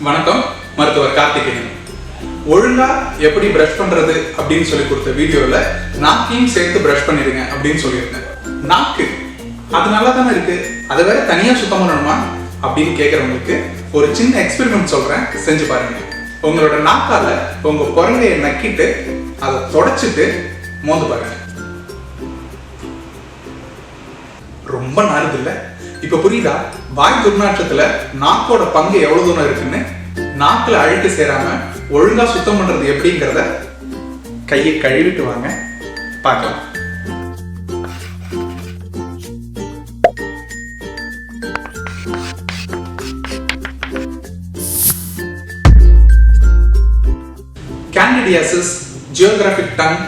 வணக்கம் மருத்துவர் கார்த்திகேயன். ஒழுங்கா எப்படி பிரஷ் பண்றது அப்படின்னு சொல்லி கொடுத்த வீடியோல நாக்கையும் சேர்த்து பிரஷ் பண்ணிருங்க அப்படின்னு சொல்லியிருந்தேன். நாக்கு அது நல்லா தானே இருக்கு? அதை வேற தனியா சுத்தம் பண்ணணுமா? அப்படின்னு கேட்கறவங்களுக்கு ஒரு சின்ன எக்ஸ்பெரிமெண்ட் சொல்றேன். செஞ்சு பாருங்க. உங்களோட நாக்கால உங்க குரங்கைய நக்கிட்டு அதை தொடச்சிட்டு மோந்து பாருங்க. ரொம்ப நாளுது இல்ல? இப்ப புரியுதா? வாய் துர்நாற்றத்துல நாக்கோட பங்கு எவ்வளவு தூரம் இருக்குன்னு? நாக்குல அழுக்கு சேராம ஒழுங்கா சுத்தம் பண்றது எப்படிங்கிறத கையை கழுவிட்டு வாங்க. பார்க்கலாம். Candidiasis geographic tongue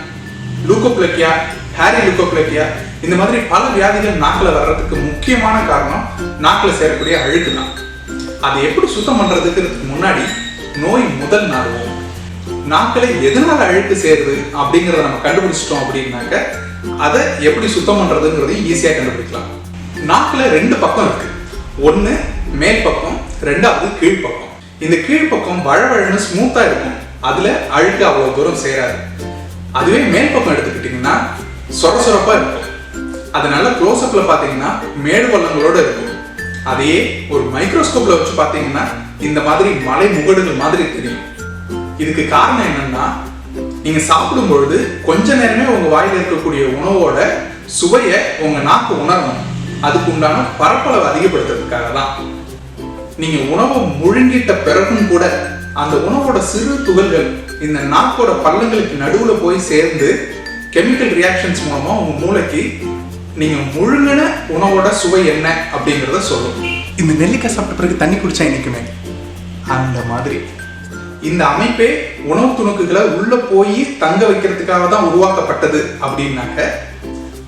leukoplakia hairy leukoplakia இந்த மாதிரி பல வியாதிகள் நாக்கில் வர்றதுக்கு முக்கியமான காரணம் நாக்கில் சேரக்கூடிய அழுக்கு தான் அதை எப்படி சுத்தம் பண்ணுறதுக்கு முன்னாடி நோய் முதல் நாடுவோம் நாக்கில் எதனால அழுக்கு சேருது அப்படிங்கிறத நம்ம கண்டுபிடிச்சிட்டோம் அப்படின்னாக்க அதை எப்படி சுத்தம் பண்ணுறதுங்கிறதையும் ஈஸியாக கண்டுபிடிக்கலாம். நாக்கில் ரெண்டு பக்கம் இருக்கு. ஒன்று மேல் பக்கம் ரெண்டாவது கீழ்ப்பக்கம் இந்த கீழ்ப்பக்கம் வழவழன்னு ஸ்மூத்தாக இருக்கும். அதில் அழுக்கு அவ்வளோ தூரம் சேராது. அதுவே மேல் பக்கம் எடுத்துக்கிட்டிங்கன்னா சொர சொரப்பாக இருக்கும். அது நல்ல க்ளோஸ்அப்ல பாத்தீங்கன்னா மேடு பள்ளங்களோட இருக்கும் அதையே ஒரு மைக்ரோஸ்கோப்ல வச்சு பாத்தீங்கன்னா இந்த மாதிரி மலை முகடுகள் மாதிரி தெரியும். இதுக்கு காரணம் என்னன்னா நீங்க சாப்பிடும் பொழுது கொஞ்ச நேரமே உங்க வாயில இருக்கக்கூடிய உணவோட சுவையை உங்க நாக்கு உணரணும். அதுக்கு உண்டான பரப்பளவை அதிகப்படுத்துறதுக்காக தான். நீங்க உணவை முழுங்கிட்ட பிறகும் கூட அந்த உணவோட சிறு துகள்கள் இந்த நாக்கோட பள்ளங்களுக்கு நடுவுல போய் சேர்ந்து கெமிக்கல் ரியாக்ஷன்ஸ் மூலமா உங்க மூளைக்கு நீங்க முழுங்கின உணவோட சுவை என்ன அப்படிங்கறத சொல்லும் இந்த நெல்லிக்காய் சாப்பிட்ட பிறகு தண்ணி குடிச்சா இனிக்குமே அந்த மாதிரி. இந்த அமைப்பே உணவு துணுக்குகளை உள்ள போய் தங்க வைக்கிறதுக்காக தான் உருவாக்கப்பட்டது அப்படின்னாக்க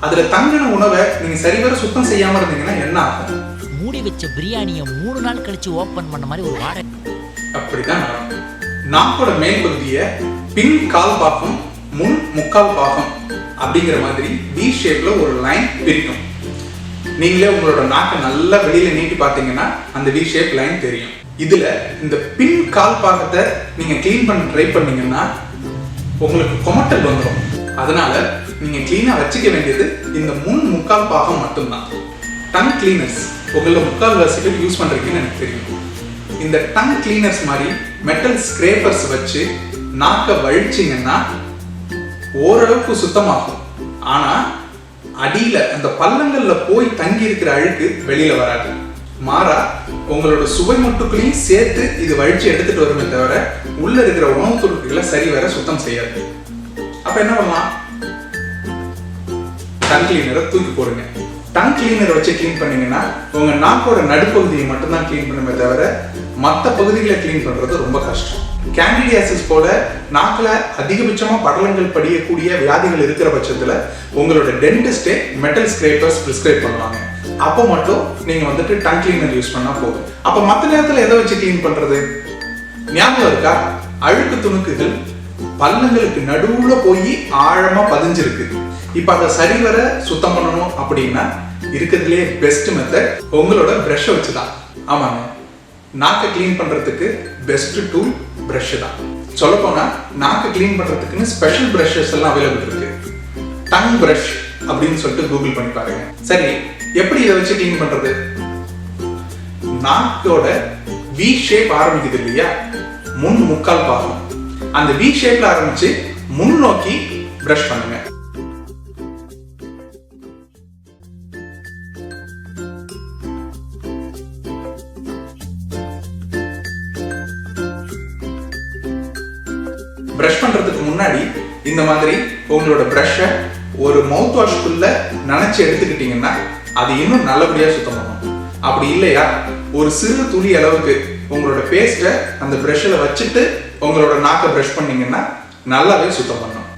அதுல தங்கின உணவை நீங்க சரிவர சுத்தம் செய்யாம இருந்தீங்கன்னா என்ன ஆகும்? மூடி வச்ச பிரியாணியை மூணு நாள் கழிச்சு ஓபன் பண்ண மாதிரி ஒரு வாடகை. அப்படிதான் நாக்கோட மேல் பகுதியை பின் கால் பாகம் முன் முக்கால் பாகம் அப்படிங்கிற மாதிரி வி ஷேப்ல ஒரு லைன் பிரிக்கும். நீங்களே உங்களோட நாக்கை நல்லா வெளியில நீட்டி பார்த்தீங்கன்னா அந்த வி ஷேப் லைன் தெரியும். இதுல இந்த பின் கால் பாகத்தை நீங்க க்ளீன் பண்ண ட்ரை பண்ணீங்கன்னா உங்களுக்கு கொமட்டல் வந்துடும் அதனால நீங்க கிளீனா வச்சுக்க வேண்டியது இந்த முன் முக்கால் பாகம் மட்டும்தான். டங் கிளீனர்ஸ் உங்கள முக்கால் வாசிகள் யூஸ் பண்றீங்கன்னு எனக்கு தெரியும். இந்த டங் கிளீனர்ஸ் மாதிரி மெட்டல் ஸ்க்ரேப்பர்ஸ் வச்சு நாக்கை வழிச்சிங்கன்னா ஓரளவுக்கு சுத்தமாகும். ஆனா அடியில அந்த பள்ளங்கள்ல போய் தங்கி இருக்கிற அழுக்கு வெளியில வராது. மாறா உங்களோட சுவை மட்டுக்களையும் சேர்த்து இது வழிச்சு எடுத்துட்டு வருமே தவிர உள்ள இருக்கிற உணவுப் பொருட்களை சரி வர சுத்தம் செய்யாது. அப்ப என்ன பண்ணலாம்? டங் நிற தூக்கி போடுங்க. டங் கிளீனர் வச்சு க்ளீன் பண்ணீங்கன்னா உங்க நாக்கோட நடுப்பகுதியை மட்டும்தான் க்ளீன் பண்ணுமே தவிர மற்ற பகுதிகளை க்ளீன் பண்ணுறது ரொம்ப கஷ்டம். கேண்டிடியாசிஸ் போல நாக்கில் அதிகபட்சமாக படலங்கள் படியக்கூடிய வியாதிகள் இருக்கிற பட்சத்துல உங்களோட டென்டிஸ்டே மெட்டல் ஸ்க்ரேப்பர்ஸ் ப்ரிஸ்கிரைப் பண்ணுவாங்க. அப்போ மட்டும் நீங்கள் வந்துட்டு டங் கிளீனர் யூஸ் பண்ணால் போதும். அப்போ மற்ற நேரத்தில் எதை வச்சு க்ளீன் பண்ணுறது ஞாபகம் இருக்கா? அழுக்கு துணுக்குகள் பள்ளங்களுக்கு நடுவுல போய் ஆழமா பதிஞ்சிருக்கு. இப்ப அதை சரிவர சுத்தம் பண்ணணும் அப்படின்னா இருக்கிறதுலே பெஸ்ட் மெத்தட் உங்களோட ப்ரஷ் வச்சுதான். ஆமாங்க. நாக்கை கிளீன் பண்றதுக்கு பெஸ்ட் டூல் ப்ரஷ் தான். சொல்ல போனா நாக்கை கிளீன் பண்றதுக்குன்னு ஸ்பெஷல் ப்ரஷஸ் எல்லாம் அவைலபிள் இருக்கு. டங் ப்ரஷ் அப்படின்னு சொல்லிட்டு கூகுள் பண்ணி பாருங்க. சரி எப்படி இதை வச்சு கிளீன் பண்றது? நாக்கோட வி ஷேப் ஆரம்பிக்குது இல்லையா? முன் முக்கால் பாகம். அந்த வி ஷேப்ல ஆரம்பிச்சு முன்னோக்கி பிரஷ் பண்ணுங்க. பிரஷ் பண்றதுக்கு முன்னாடி இந்த மாதிரி உங்களோட பிரஷை ஒரு மவுத் வாஷ்குள்ள நனைச்சு எடுத்துக்கிட்டீங்கன்னா அது இன்னும் நல்லபடியா சுத்தம் பண்ணும் அப்படி இல்லையா? ஒரு சிறு துளி அளவுக்கு உங்களோட பேஸ்ட்டை அந்த ப்ரெஷ்ஷில் வச்சுட்டு உங்களோட நாக்கை பிரஷ் பண்ணீங்கன்னா நல்லாவே சுத்தம் பண்ணும்.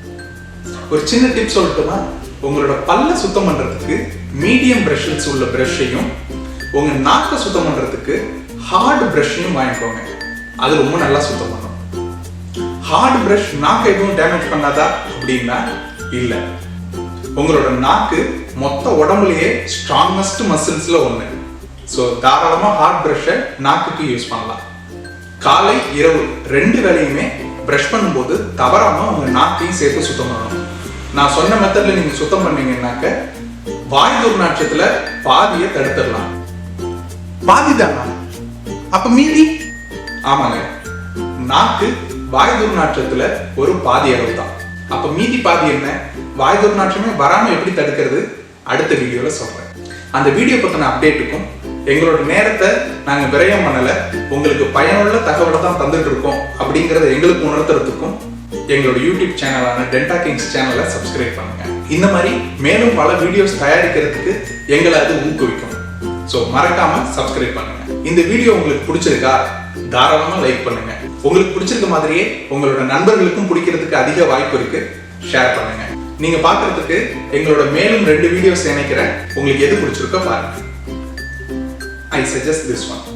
ஒரு சின்ன டிப் சொல்லட்டுமா? உங்களோட பல்ல சுத்தம் பண்றதுக்கு மீடியம் ப்ரெஷ்ஷஸ் உள்ள ப்ரெஷ்ஷையும் உங்க நாக்கை சுத்தம் பண்றதுக்கு ஹார்ட் ப்ரெஷ்ஷையும் வாங்கிக்கோங்க. அது ரொம்ப நல்லா சுத்தம் பண்ணும். ஹார்ட் பிரஷ் நாக்கை எதுவும் டேமேஜ் பண்ணாதா அப்படின்னா இல்லை. உங்களோட நாக்கு மொத்த உடம்புலயே ஸ்ட்ராங்கஸ்ட் மசில்ஸ்ல ஒண்ணு. ஸோ தாராளமா ஹார்ட் பிரஷை நாக்குக்கு யூஸ் பண்ணலாம். காலை இரவு ரெண்டு வேளையுமே ப்ரஷ் பண்ணும்போது தவறாம உங்க நாக்கையும் சேர்த்து சுத்தம் பண்ணணும். நான் சொன்ன மெத்தட்ல நீங்க சுத்தம் பண்ணீங்கன்னாக்க வாய் துர்நாற்றத்துல பாதியை தடுத்துடலாம். பாதி தானா. அப்ப மீதி? ஆமாங்க. நாக்கு வாய் துர்நாற்றத்துல ஒரு பாதி அளவு தான் அப்ப மீதி பாதி என்ன? வாய் துர்நாற்றமே வராம எப்படி தடுக்கிறது? அடுத்த வீடியோல சொல்றேன். அந்த வீடியோ பத்தின அப்டேட்டுக்கும் எங்களோட நேரத்தை நாங்க விரயம் பண்ணல. உங்களுக்கு பயனுள்ள தகவலை தான் தந்துட்டு இருக்கோம் அப்படிங்கிறத எங்களுக்கு உணர்த்துறதுக்கும் எங்களோட யூடியூப் சேனலான டென்டா கிங்ஸ் சேனலை சப்ஸ்கிரைப் பண்ணுங்க. இந்த மாதிரி மேலும் பல வீடியோஸ் தயாரிக்கிறதுக்கு எங்களை அது ஊக்குவிக்கும். ஸோ மறக்காம சப்ஸ்கிரைப் பண்ணுங்க. இந்த வீடியோ உங்களுக்கு பிடிச்சிருக்கா தாராளமா லைக் பண்ணுங்க. உங்களுக்கு பிடிச்சிருக்க மாதிரியே உங்களோட நண்பர்களுக்கும் பிடிக்கிறதுக்கு அதிக வாய்ப்பு இருக்கு ஷேர் பண்ணுங்க. நீங்க பாக்குறதுக்கு எங்களோட மேலும் ரெண்டு வீடியோஸ் இணைக்கிறேன். உங்களுக்கு எது பிடிச்சிருக்கோ பாருங்க. I suggest this one.